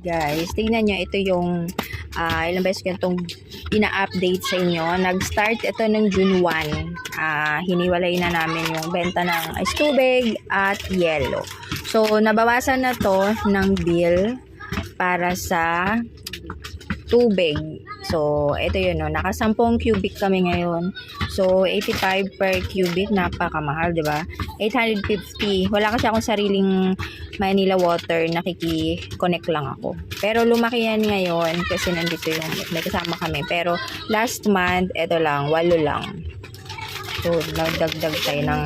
Guys, tingnan nyo, ito yung ah ilang beses ko itong ina-update sa inyo. Nag-start ito ng June 1. Ah, hiniwalay na namin yung benta ng ice tubig at yellow. So, nabawasan na to ng bill para sa tubig. So, ito yun, no? naka 10 cubic kami ngayon. So, 85 per cubic, napakamahal, di ba? 850. Wala kasi akong sariling Manila water, nakiki-connect lang ako. Pero lumaki yan ngayon kasi nandito yung may kasama kami. Pero last month, ito lang, walo lang. So, nagdagdag tayo ng,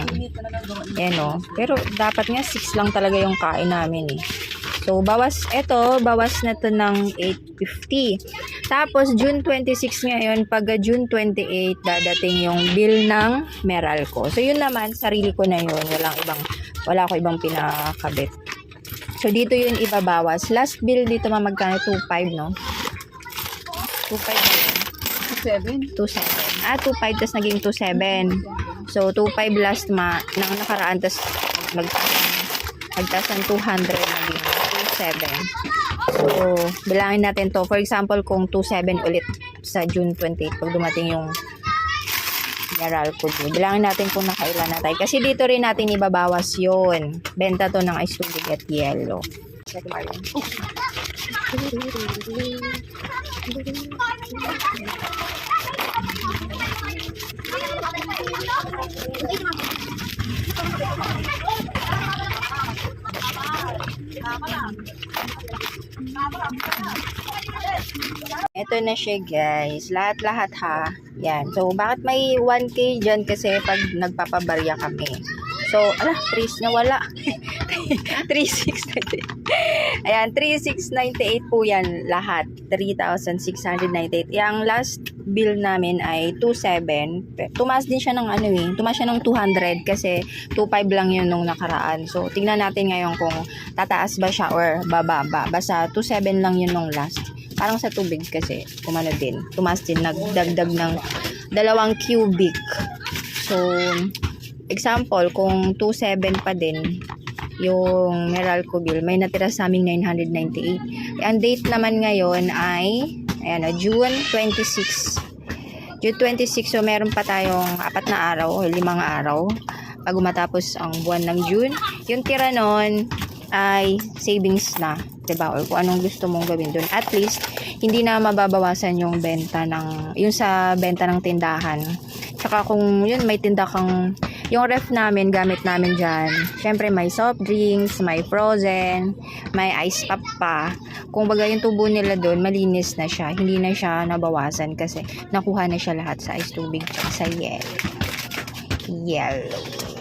yan o. Pero dapat nga 6 lang talaga yung kain namin eh. So, bawas, eto, bawas na to ng 850. Tapos, June 26 ngayon, pag June 28, dadating yung bill ng Meralco. So, yun naman, sarili ko na yun. Walang ibang, wala ko ibang pinakabit. So, dito yun ibabawas. Last bill dito, mamagkano? 2.5, no? 2.5 na yun. 7. 2.7. Ah, 2.5, tapos naging 2.7. So, 2.5 last ma, nang nakaraan, tapos magtaas ng 200, naging 2.7. So, bilangin natin to. For example, kung 2.7 ulit sa June 28, pag dumating yung General Food. Bilangin natin kung nakailan na tayo. Kasi dito rin natin ibabawas yun. Benta to ng ice tubig at yellow. Check Marlon. Ito na siya guys. Lahat-lahat ha. Yan. So, bakit may 1K dyan? Kasi pag nagpapabarya kami. So, ala, 3 na wala. 3698. Ayan, 3698 po yan lahat. 3,698. Yung last bill namin ay 27. Tumaas din siya ng ano eh. Tumaas siya ng 200 kasi 25 lang yun nung nakaraan. So, tingnan natin ngayon kung tataas ba siya or bababa. Basta 27 lang yun nung last. Parang sa tubig kasi, kumano din. Tumaas din, nagdagdag ng dalawang cubic. So, example, kung 27 pa din, yung Meralco bill, may natira sa aming 998. Ang date naman ngayon ay, ayan o, June 26. June 26, so meron pa tayong apat na araw o limang araw bago matapos ang buwan ng June. Yung tira nun ay savings na, ba? Or kung anong gusto mong gawin doon. At least hindi na mababawasan yung benta ng yung sa benta ng tindahan. Tsaka kung yun may tinda kang yung ref namin, gamit namin dyan. Siyempre, may soft drinks, may frozen, may ice pop pa. Kung baga yung tubo nila doon, malinis na siya. Hindi na siya nabawasan kasi nakuha na siya lahat sa ice tubig sa yellow. Yellow.